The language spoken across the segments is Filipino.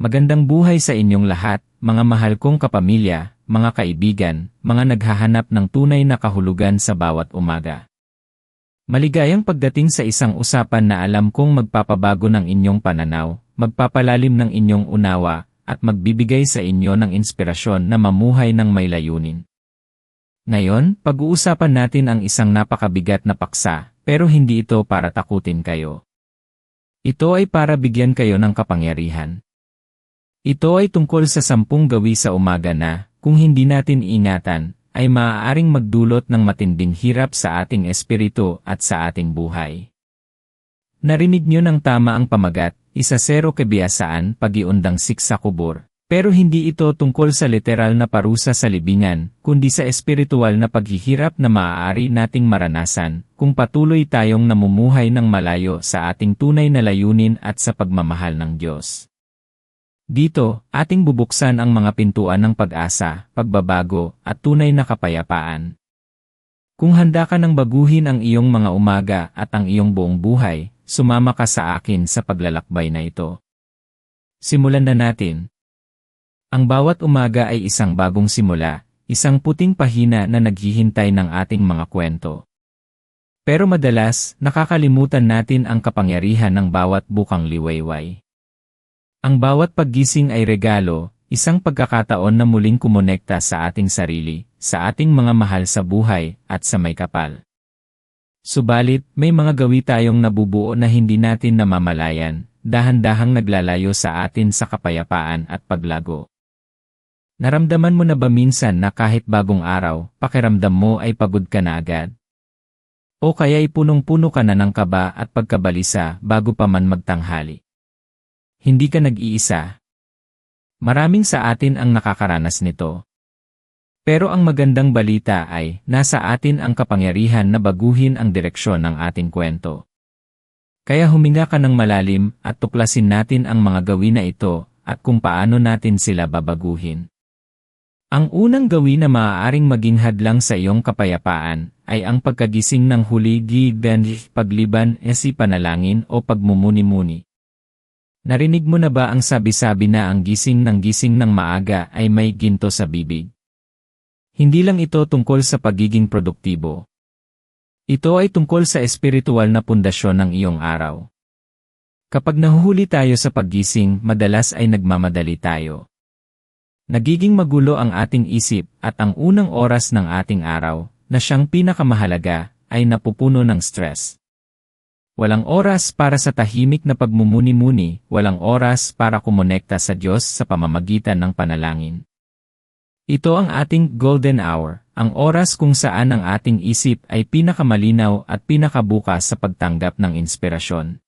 Magandang buhay sa inyong lahat, mga mahal kong kapamilya, mga kaibigan, mga naghahanap ng tunay na kahulugan sa bawat umaga. Maligayang pagdating sa isang usapan na alam kong magpapabago ng inyong pananaw, magpapalalim ng inyong unawa, at magbibigay sa inyo ng inspirasyon na mamuhay ng may layunin. Ngayon, pag-uusapan natin ang isang napakabigat na paksa, pero hindi ito para takutin kayo. Ito ay para bigyan kayo ng kapangyarihan. Ito ay tungkol sa sampung gawi sa umaga na, kung hindi natin ingatan, ay maaaring magdulot ng matinding hirap sa ating espiritu at sa ating buhay. Narinig niyo ng tama ang pamagat, isa sero kebiasaan pagiundang siksa kubur. Pero hindi ito tungkol sa literal na parusa sa libingan, kundi sa espiritual na paghihirap na maaari nating maranasan, kung patuloy tayong namumuhay ng malayo sa ating tunay na layunin at sa pagmamahal ng Diyos. Dito, ating bubuksan ang mga pintuan ng pag-asa, pagbabago, at tunay na kapayapaan. Kung handa ka ng baguhin ang iyong mga umaga at ang iyong buong buhay, sumama ka sa akin sa paglalakbay na ito. Simulan na natin. Ang bawat umaga ay isang bagong simula, isang puting pahina na naghihintay ng ating mga kwento. Pero madalas, nakakalimutan natin ang kapangyarihan ng bawat bukang liwayway. Ang bawat paggising ay regalo, isang pagkakataon na muling kumonekta sa ating sarili, sa ating mga mahal sa buhay, at sa may kapal. Subalit, may mga gawi tayong nabubuo na hindi natin namamalayan, dahan-dahang naglalayo sa atin sa kapayapaan at paglago. Naramdaman mo na ba minsan na kahit bagong araw, pakiramdam mo ay pagod ka na agad? O kaya'y punong-puno ka na ng kaba at pagkabalisa bago pa man magtanghali? Hindi ka nag-iisa. Maraming sa atin ang nakakaranas nito. Pero ang magandang balita ay, nasa atin ang kapangyarihan na baguhin ang direksyon ng ating kwento. Kaya huminga ka ng malalim at tuklasin natin ang mga gawin na ito at kung paano natin sila babaguhin. Ang unang gawin na maaaring maging hadlang sa iyong kapayapaan ay ang pagkagising ng huli giben pagliban esi panalangin o pagmumuni-muni. Narinig mo na ba ang sabi-sabi na ang gising ng gising ng maaga ay may ginto sa bibig? Hindi lang ito tungkol sa pagiging produktibo. Ito ay tungkol sa espiritual na pundasyon ng iyong araw. Kapag nahuhuli tayo sa paggising, madalas ay nagmamadali tayo. Nagiging magulo ang ating isip at ang unang oras ng ating araw, na siyang pinakamahalaga, ay napupuno ng stress. Walang oras para sa tahimik na pagmumuni-muni, walang oras para kumonekta sa Diyos sa pamamagitan ng panalangin. Ito ang ating golden hour, ang oras kung saan ang ating isip ay pinakamalinaw at pinakabukas sa pagtanggap ng inspirasyon.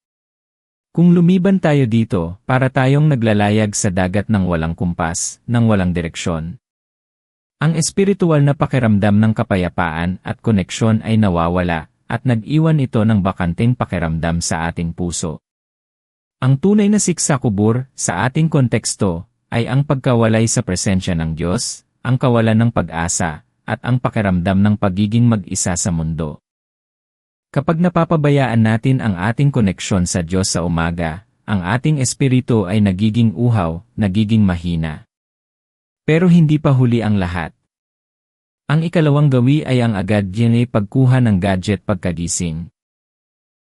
Kung lumiban tayo dito, para tayong naglalayag sa dagat ng walang kumpas, ng walang direksyon. Ang espiritual na pakiramdam ng kapayapaan at koneksyon ay nawawala, at nag-iwan ito ng bakanteng pakiramdam sa ating puso. Ang tunay na siksa kubur, sa ating konteksto, ay ang pagkawalay sa presensya ng Diyos, ang kawalan ng pag-asa, at ang pakiramdam ng pagiging mag-isa sa mundo. Kapag napapabayaan natin ang ating koneksyon sa Diyos sa umaga, ang ating espiritu ay nagiging uhaw, nagiging mahina. Pero hindi pa huli ang lahat. Ang ikalawang gawi ay ang agad DNA pagkuha ng gadget pagkagising.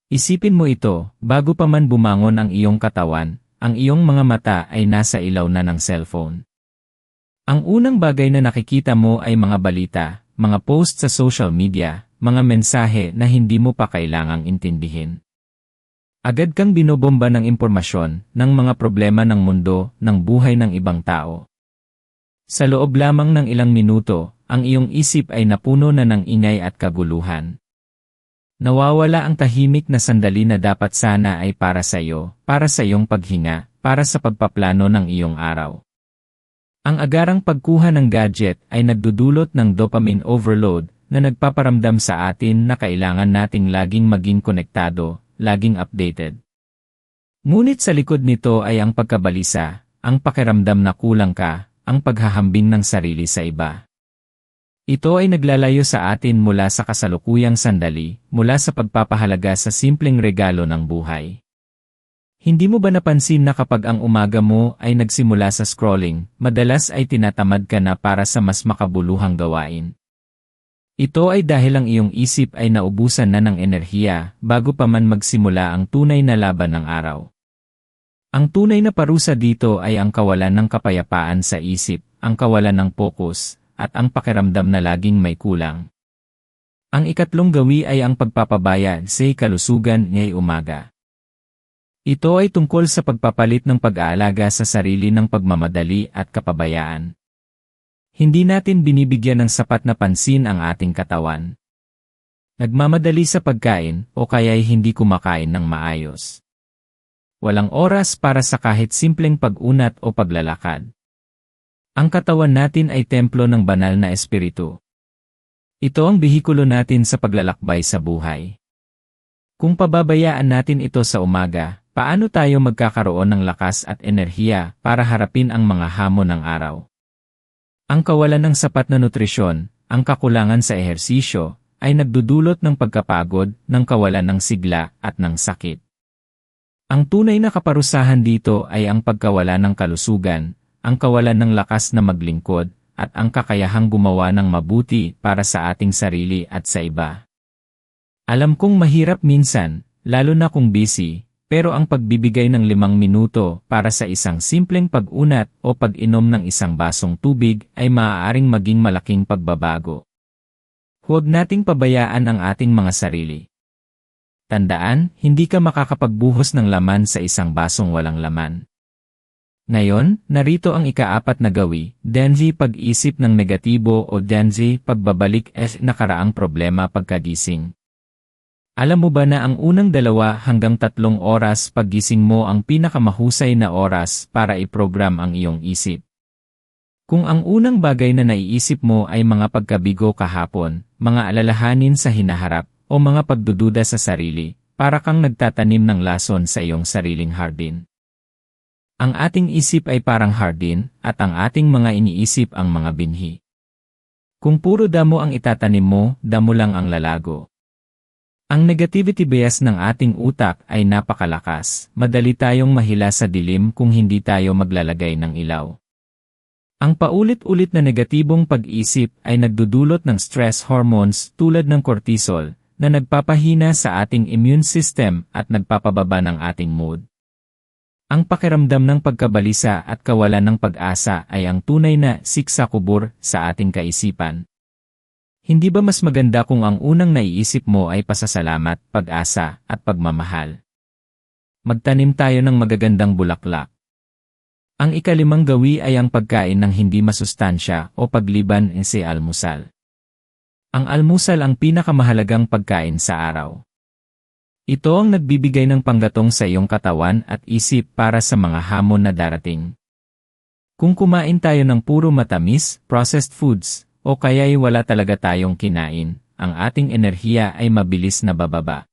Isipin mo ito, bago pa man bumangon ang iyong katawan, ang iyong mga mata ay nasa ilaw na ng cellphone. Ang unang bagay na nakikita mo ay mga balita, mga post sa social media, mga mensahe na hindi mo pa kailangang intindihin. Agad kang binobomba ng impormasyon, ng mga problema ng mundo, ng buhay ng ibang tao. Sa loob lamang ng ilang minuto, ang iyong isip ay napuno na ng ingay at kaguluhan. Nawawala ang tahimik na sandali na dapat sana ay para sa iyo, para sa iyong paghinga, para sa pagpaplano ng iyong araw. Ang agarang pagkuha ng gadget ay nagdudulot ng dopamine overload na nagpaparamdam sa atin na kailangan nating laging maging konektado, laging updated. Ngunit sa likod nito ay ang pagkabalisa, ang pakiramdam na kulang ka, ang paghahambing ng sarili sa iba. Ito ay naglalayo sa atin mula sa kasalukuyang sandali, mula sa pagpapahalaga sa simpleng regalo ng buhay. Hindi mo ba napansin na kapag ang umaga mo ay nagsimula sa scrolling, madalas ay tinatamad ka na para sa mas makabuluhang gawain? Ito ay dahil ang iyong isip ay naubusan na ng enerhiya bago pa man magsimula ang tunay na laban ng araw. Ang tunay na parusa dito ay ang kawalan ng kapayapaan sa isip, ang kawalan ng pokus, at ang pakiramdam na laging may kulang. Ang ikatlong gawi ay ang pagpapabaya sa kalusugan ngayong umaga. Ito ay tungkol sa pagpapalit ng pag-aalaga sa sarili ng pagmamadali at kapabayaan. Hindi natin binibigyan ng sapat na pansin ang ating katawan. Nagmamadali sa pagkain o kaya'y hindi kumakain ng maayos. Walang oras para sa kahit simpleng pag-unat o paglalakad. Ang katawan natin ay templo ng banal na espiritu. Ito ang bihikulo natin sa paglalakbay sa buhay. Kung pababayaan natin ito sa umaga, Paano tayo magkakaroon ng lakas at enerhiya para harapin ang mga hamon ng araw? Ang kawalan ng sapat na nutrisyon, ang kakulangan sa ehersisyo, ay nagdudulot ng pagkapagod, ng kawalan ng sigla at ng sakit. Ang tunay na kaparusahan dito ay ang pagkawala ng kalusugan, ang kawalan ng lakas na maglingkod, at ang kakayahang gumawa ng mabuti para sa ating sarili at sa iba. Alam kong mahirap minsan, lalo na kung busy, pero ang pagbibigay ng limang minuto para sa isang simpleng pag-unat o pag-inom ng isang basong tubig ay maaaring maging malaking pagbabago. Huwag nating pabayaan ang ating mga sarili. Tandaan, hindi ka makakapagbuhos ng laman sa isang basong walang laman. Ngayon, narito ang ikaapat na gawi, Denzi pag-isip ng negatibo o Denzi pagbabalik es nakaraang problema pagkagising. Alam mo ba na ang unang dalawa hanggang tatlong oras paggising mo ang pinakamahusay na oras para i-program ang iyong isip? Kung ang unang bagay na naiisip mo ay mga pagkabigo kahapon, mga alalahanin sa hinaharap, o mga pagdududa sa sarili, para kang nagtatanim ng lason sa iyong sariling hardin. Ang ating isip ay parang hardin, at ang ating mga iniisip ang mga binhi. Kung puro damo ang itatanim mo, damo lang ang lalago. Ang negativity bias ng ating utak ay napakalakas, madali tayong mahila sa dilim kung hindi tayo maglalagay ng ilaw. Ang paulit-ulit na negatibong pag-isip ay nagdudulot ng stress hormones tulad ng cortisol na nagpapahina sa ating immune system at nagpapababa ng ating mood. Ang pakiramdam ng pagkabalisa at kawalan ng pag-asa ay ang tunay na siksakubur sa ating kaisipan. Hindi ba mas maganda kung ang unang naiisip mo ay pasasalamat, pag-asa, at pagmamahal? Magtanim tayo ng magagandang bulaklak. Ang ikalimang gawi ay ang pagkain ng hindi masustansya o pagliban si almusal. Ang almusal ang pinakamahalagang pagkain sa araw. Ito ang nagbibigay ng panggatong sa iyong katawan at isip para sa mga hamon na darating. Kung kumain tayo ng puro matamis, processed foods, o kaya'y wala talaga tayong kinain, ang ating enerhiya ay mabilis na bababa.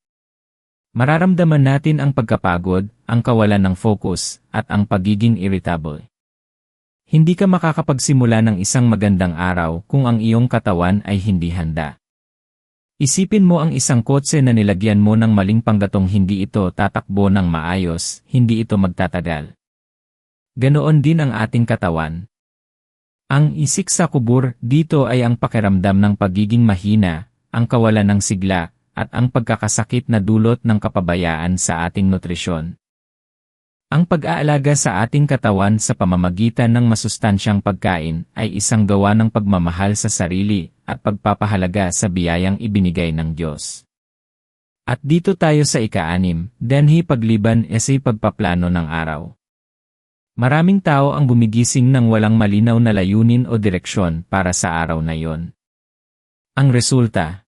Mararamdaman natin ang pagkapagod, ang kawalan ng focus, at ang pagiging irritable. Hindi ka makakapagsimula ng isang magandang araw kung ang iyong katawan ay hindi handa. Isipin mo ang isang kotse na nilagyan mo ng maling panggatong hindi ito tatakbo ng maayos, hindi ito magtatagal. Ganoon din ang ating katawan, ang isik sa kubur dito ay ang pakiramdam ng pagiging mahina, ang kawalan ng sigla, at ang pagkakasakit na dulot ng kapabayaan sa ating nutrisyon. Ang pag-aalaga sa ating katawan sa pamamagitan ng masustansyang pagkain ay isang gawa ng pagmamahal sa sarili at pagpapahalaga sa biyayang ibinigay ng Diyos. At dito tayo sa ika-anim, denhi pagliban esay pagpaplano ng araw. Maraming tao ang gumigising ng walang malinaw na layunin o direksyon para sa araw na yon. Ang resulta,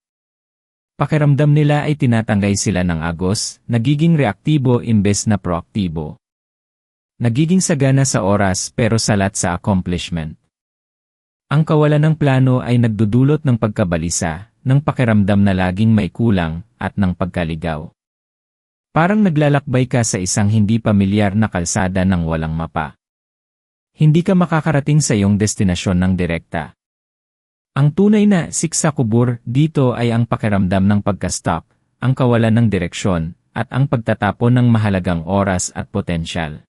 pakiramdam nila ay tinatanggay sila ng agos, nagiging reaktibo imbes na proaktibo. Nagiging sagana sa oras pero salat sa accomplishment. Ang kawalan ng plano ay nagdudulot ng pagkabalisa, ng pakiramdam na laging may kulang, at ng pagkaligaw. Parang naglalakbay ka sa isang hindi pamilyar na kalsada ng walang mapa. Hindi ka makakarating sa iyong destinasyon ng direkta. Ang tunay na siksa kubur dito ay ang pakiramdam ng pagka-stop, ang kawalan ng direksyon, at ang pagtatapon ng mahalagang oras at potensyal.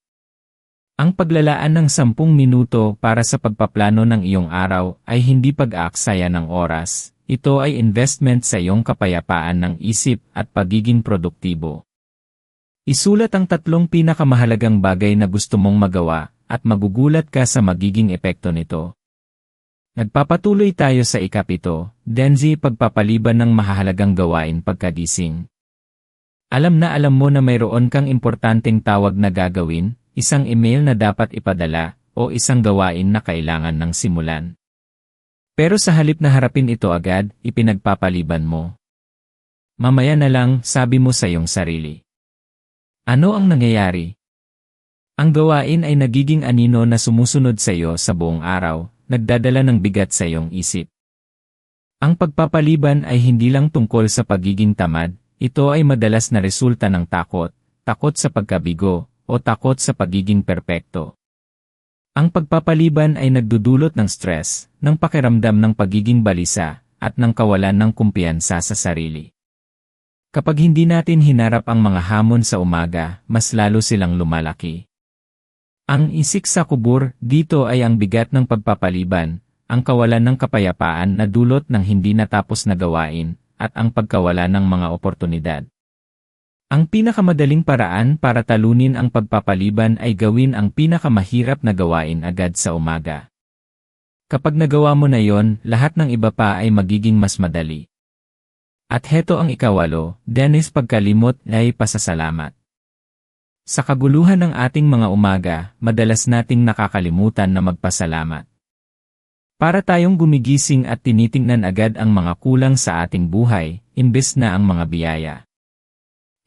Ang paglalaan ng 10 minuto para sa pagpaplano ng iyong araw ay hindi pag-aaksaya ng oras, ito ay investment sa iyong kapayapaan ng isip at pagiging produktibo. Isulat ang tatlong pinakamahalagang bagay na gusto mong magawa at magugulat ka sa magiging epekto nito. Nagpapatuloy tayo sa ikapito, Denzi pagpapaliban ng mahahalagang gawain pagkagising. Alam na alam mo na mayroon kang importanteng tawag na gagawin, isang email na dapat ipadala, o isang gawain na kailangan ng simulan. Pero sa halip na harapin ito agad, ipinagpapaliban mo. Mamaya na lang, sabi mo sa iyong sarili. Ano ang nangyayari? Ang gawain ay nagiging anino na sumusunod sa iyo sa buong araw, nagdadala ng bigat sa iyong isip. Ang pagpapaliban ay hindi lang tungkol sa pagiging tamad, ito ay madalas na resulta ng takot, takot sa pagkabigo, o takot sa pagiging perpekto. Ang pagpapaliban ay nagdudulot ng stress, ng pakiramdam ng pagiging balisa, at ng kawalan ng kumpiyansa sa sarili. Kapag hindi natin hinarap ang mga hamon sa umaga, mas lalo silang lumalaki. Ang isik sa kubur dito ay ang bigat ng pagpapaliban, ang kawalan ng kapayapaan na dulot ng hindi natapos na gawain, at ang pagkawala ng mga oportunidad. Ang pinakamadaling paraan para talunin ang pagpapaliban ay gawin ang pinakamahirap na gawain agad sa umaga. Kapag nagawa mo na yon, lahat ng iba pa ay magiging mas madali. At heto ang ikawalo, Dennis pagkalimot ay pasasalamat. Sa kaguluhan ng ating mga umaga, madalas nating nakakalimutan na magpasalamat. Para tayong gumigising at tinitingnan agad ang mga kulang sa ating buhay, imbes na ang mga biyaya.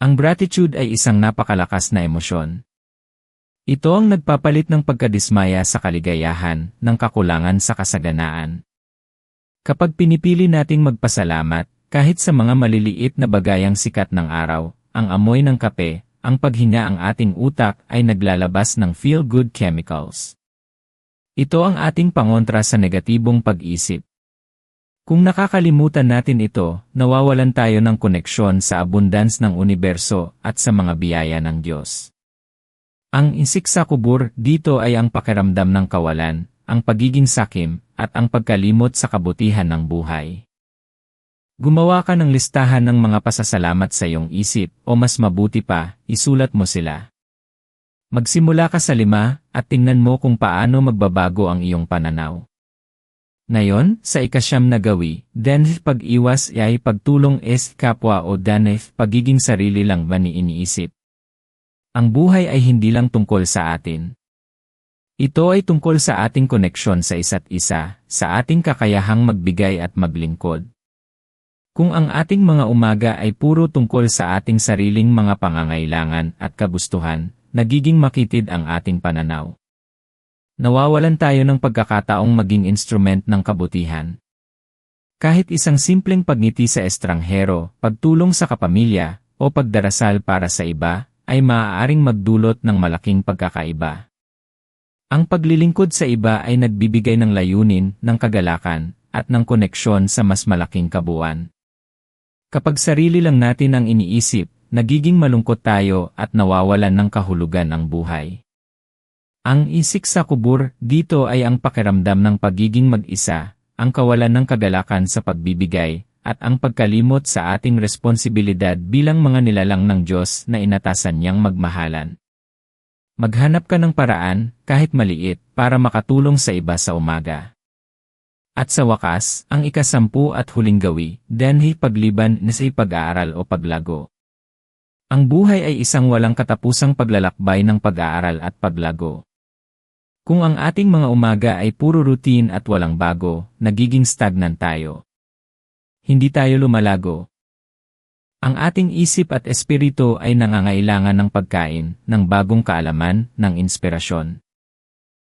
Ang gratitude ay isang napakalakas na emosyon. Ito ang nagpapalit ng pagkadismaya sa kaligayahan, ng kakulangan sa kasaganaan. Kapag pinipili nating magpasalamat, kahit sa mga maliliit na bagayang sikat ng araw, ang amoy ng kape, ang paghinga ang ating utak ay naglalabas ng feel-good chemicals. Ito ang ating pangontra sa negatibong pag-isip. Kung nakakalimutan natin ito, nawawalan tayo ng koneksyon sa abundance ng universo at sa mga biyaya ng Diyos. Ang insik sa kubur dito ay ang pakiramdam ng kawalan, ang pagiging sakim, at ang pagkalimot sa kabutihan ng buhay. Gumawa ka ng listahan ng mga pasasalamat sa iyong isip o mas mabuti pa, isulat mo sila. Magsimula ka sa lima at tingnan mo kung paano magbabago ang iyong pananaw. Ngayon, sa ikasyam na gawi, denf pag-iwas ay pagtulong es kapwa o danef pagiging sarili lang ba ni iniisip. Ang buhay ay hindi lang tungkol sa atin. Ito ay tungkol sa ating koneksyon sa isa't isa, sa ating kakayahang magbigay at maglingkod. Kung ang ating mga umaga ay puro tungkol sa ating sariling mga pangangailangan at kagustuhan, nagiging makitid ang ating pananaw nawawalan tayo ng pagkakataong maging instrument ng kabutihan. Kahit isang simpleng pagngiti sa estranghero, pagtulong sa kapamilya, o pagdarasal para sa iba, ay maaaring magdulot ng malaking pagkakaiba. Ang paglilingkod sa iba ay nagbibigay ng layunin, ng kagalakan, at ng koneksyon sa mas malaking kabuuan. Kapag sarili lang natin ang iniisip, nagiging malungkot tayo at nawawalan ng kahulugan ang buhay. Ang isik sa kubur dito ay ang pakiramdam ng pagiging mag-isa, ang kawalan ng kagalakan sa pagbibigay, at ang pagkalimot sa ating responsibilidad bilang mga nilalang ng Diyos na inatasan niyang magmahalan. Maghanap ka ng paraan, kahit maliit, para makatulong sa iba sa umaga. At sa wakas, ang ikasampu at huling gawi, denhi pagliban na sa pag-aaral o paglago. Ang buhay ay isang walang katapusang paglalakbay ng pag-aaral at paglago. Kung ang ating mga umaga ay puro routine at walang bago, nagiging stagnant tayo. Hindi tayo lumalago. Ang ating isip at espiritu ay nangangailangan ng pagkain, ng bagong kaalaman, ng inspirasyon.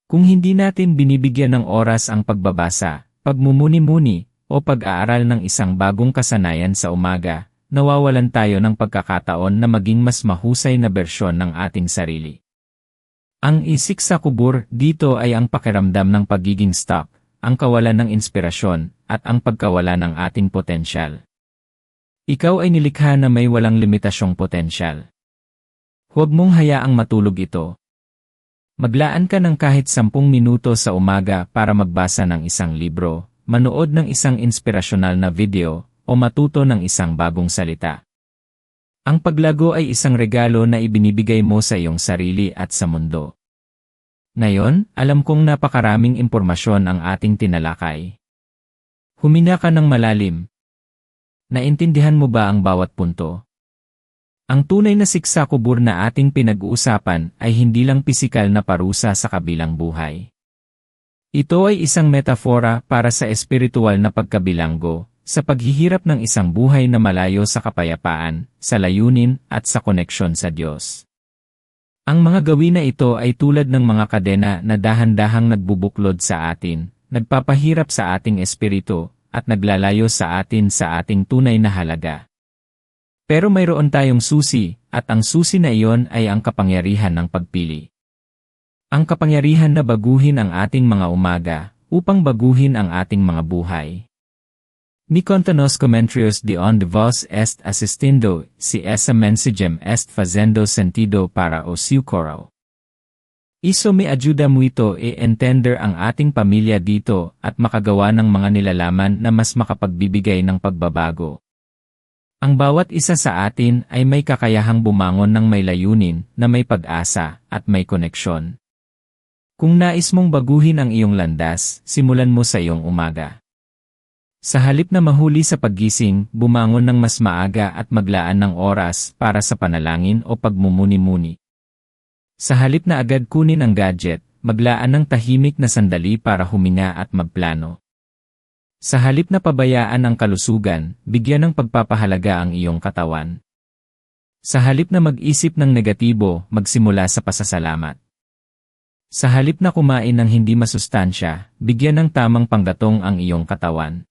Kung hindi natin binibigyan ng oras ang pagbabasa, pagmumuni-muni, o pag-aaral ng isang bagong kasanayan sa umaga, nawawalan tayo ng pagkakataon na maging mas mahusay na bersyon ng ating sarili. Ang isik sa kubur dito ay ang pakiramdam ng pagiging stuck, ang kawalan ng inspirasyon, at ang pagkawala ng ating potensyal. Ikaw ay nilikha na may walang limitasyong potensyal. Huwag mong hayaang matulog ito. Maglaan ka ng kahit sampung minuto sa umaga para magbasa ng isang libro, manood ng isang inspirasyonal na video, o matuto ng isang bagong salita. Ang paglago ay isang regalo na ibinibigay mo sa iyong sarili at sa mundo. Ngayon, alam kong napakaraming impormasyon ang ating tinalakay. Humina ka ng malalim. Naintindihan mo ba ang bawat punto? Ang tunay na siksa kubur na ating pinag-uusapan ay hindi lang pisikal na parusa sa kabilang buhay. Ito ay isang metafora para sa espiritual na pagkabilanggo, sa paghihirap ng isang buhay na malayo sa kapayapaan, sa layunin, at sa koneksyon sa Diyos. Ang mga gawin na ito ay tulad ng mga kadena na dahan-dahang nagbubuklod sa atin, nagpapahirap sa ating espiritu, at naglalayo sa atin sa ating tunay na halaga. Pero mayroon tayong susi, at ang susi na iyon ay ang kapangyarihan ng pagpili. Ang kapangyarihan na baguhin ang ating mga umaga, upang baguhin ang ating mga buhay. Mi contanos comentarios de on vos est asistindo, si esa mensagem est fazendo sentido para o siu coro. Iso me ayuda muito e entender ang ating pamilya dito at makagawa ng mga nilalaman na mas makapagbibigay ng pagbabago. Ang bawat isa sa atin ay may kakayahang bumangon ng may layunin na may pag-asa at may koneksyon. Kung nais mong baguhin ang iyong landas, simulan mo sa iyong umaga. Sa halip na mahuli sa paggising, bumangon ng mas maaga at maglaan ng oras para sa panalangin o pagmumuni-muni. Sa halip na agad kunin ang gadget, maglaan ng tahimik na sandali para huminga at magplano. Sa halip na pabayaan ang kalusugan, bigyan ng pagpapahalaga ang iyong katawan. Sa halip na mag-isip ng negatibo, magsimula sa pasasalamat. Sa halip na kumain ng hindi masustansya, bigyan ng tamang panggatong ang iyong katawan.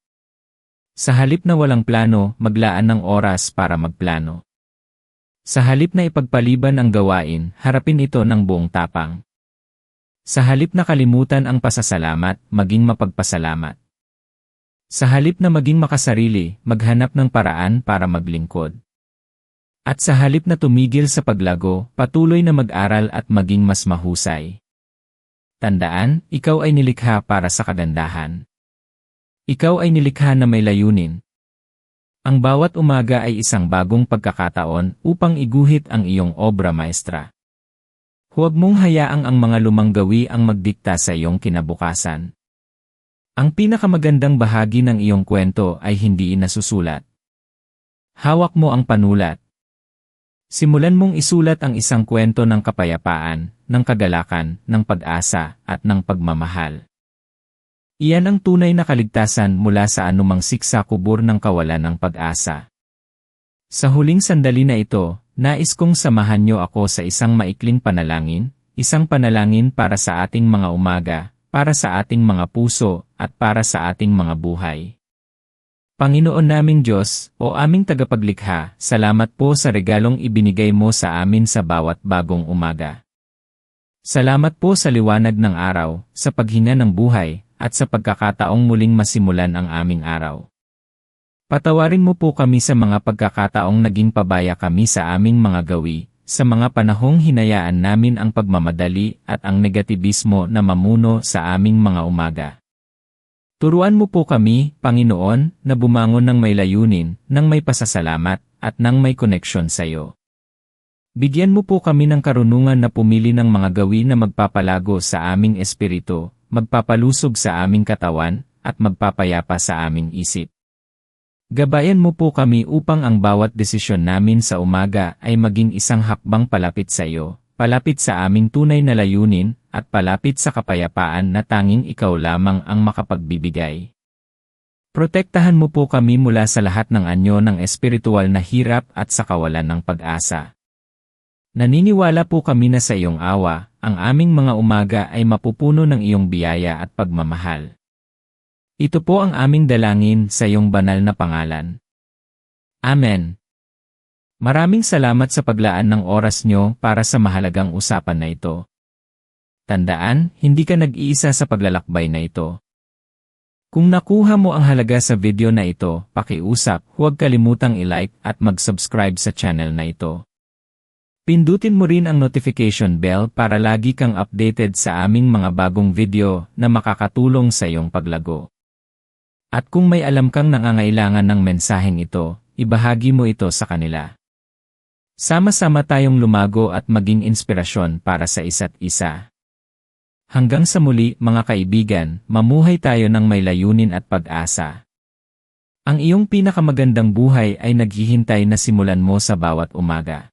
Sa halip na walang plano, maglaan ng oras para magplano. Sa halip na ipagpaliban ang gawain, harapin ito ng buong tapang. Sa halip na kalimutan ang pasasalamat, maging mapagpasalamat. Sa halip na maging makasarili, maghanap ng paraan para maglingkod. At sa halip na tumigil sa paglago, patuloy na mag-aral at maging mas mahusay. Tandaan, ikaw ay nilikha para sa kagandahan. Ikaw ay nilikha na may layunin, ang bawat umaga ay isang bagong pagkakataon upang iguhit ang iyong obra maestra. Huwag mong hayaang ang mga lumang gawi ang magdikta sa iyong kinabukasan. Ang pinakamagandang bahagi ng iyong kwento ay hindi inasusulat. Hawak mo ang panulat. Simulan mong isulat ang isang kwento ng kapayapaan, ng kagalakan, ng pag-asa, at ng pagmamahal. Iyan ang tunay na kaligtasan mula sa anumang siksa kubur ng kawalan ng pag-asa. Sa huling sandali na ito, nais kong samahan niyo ako sa isang maikling panalangin, isang panalangin para sa ating mga umaga, para sa ating mga puso, at para sa ating mga buhay. Panginoon naming Diyos, o aming tagapaglikha, salamat po sa regalong ibinigay mo sa amin sa bawat bagong umaga. Salamat po sa liwanag ng araw, sa paghinga ng buhay, at sa pagkakataong muling masimulan ang aming araw. Patawarin mo po kami sa mga pagkakataong naging pabaya kami sa aming mga gawi, sa mga panahong hinayaan namin ang pagmamadali at ang negatibismo na mamuno sa aming mga umaga. Turuan mo po kami, Panginoon, na bumangon ng may layunin, ng may pasasalamat, at ng may koneksyon sa iyo. Bigyan mo po kami ng karunungan na pumili ng mga gawin na magpapalago sa aming espiritu, magpapalusog sa aming katawan, at magpapayapa sa aming isip. Gabayan mo po kami upang ang bawat desisyon namin sa umaga ay maging isang hakbang palapit sa iyo, palapit sa aming tunay na layunin, at palapit sa kapayapaan na tanging ikaw lamang ang makapagbibigay. Protektahan mo po kami mula sa lahat ng anyo ng espiritual na hirap at sa kawalan ng pag-asa. Naniniwala po kami na sa iyong awa, ang aming mga umaga ay mapupuno ng iyong biyaya at pagmamahal. Ito po ang aming dalangin sa iyong banal na pangalan. Amen. Maraming salamat sa paglaan ng oras nyo para sa mahalagang usapan na ito. Tandaan, hindi ka nag-iisa sa paglalakbay na ito. Kung nakuha mo ang halaga sa video na ito, pakiusap, huwag kalimutang i-like at mag-subscribe sa channel na ito. Pindutin mo rin ang notification bell para lagi kang updated sa aming mga bagong video na makakatulong sa iyong paglago. At kung may alam kang nangangailangan ng mensaheng ito, ibahagi mo ito sa kanila. Sama-sama tayong lumago at maging inspirasyon para sa isa't isa. Hanggang sa muli mga kaibigan, mamuhay tayo ng may layunin at pag-asa. Ang iyong pinakamagandang buhay ay naghihintay na simulan mo sa bawat umaga.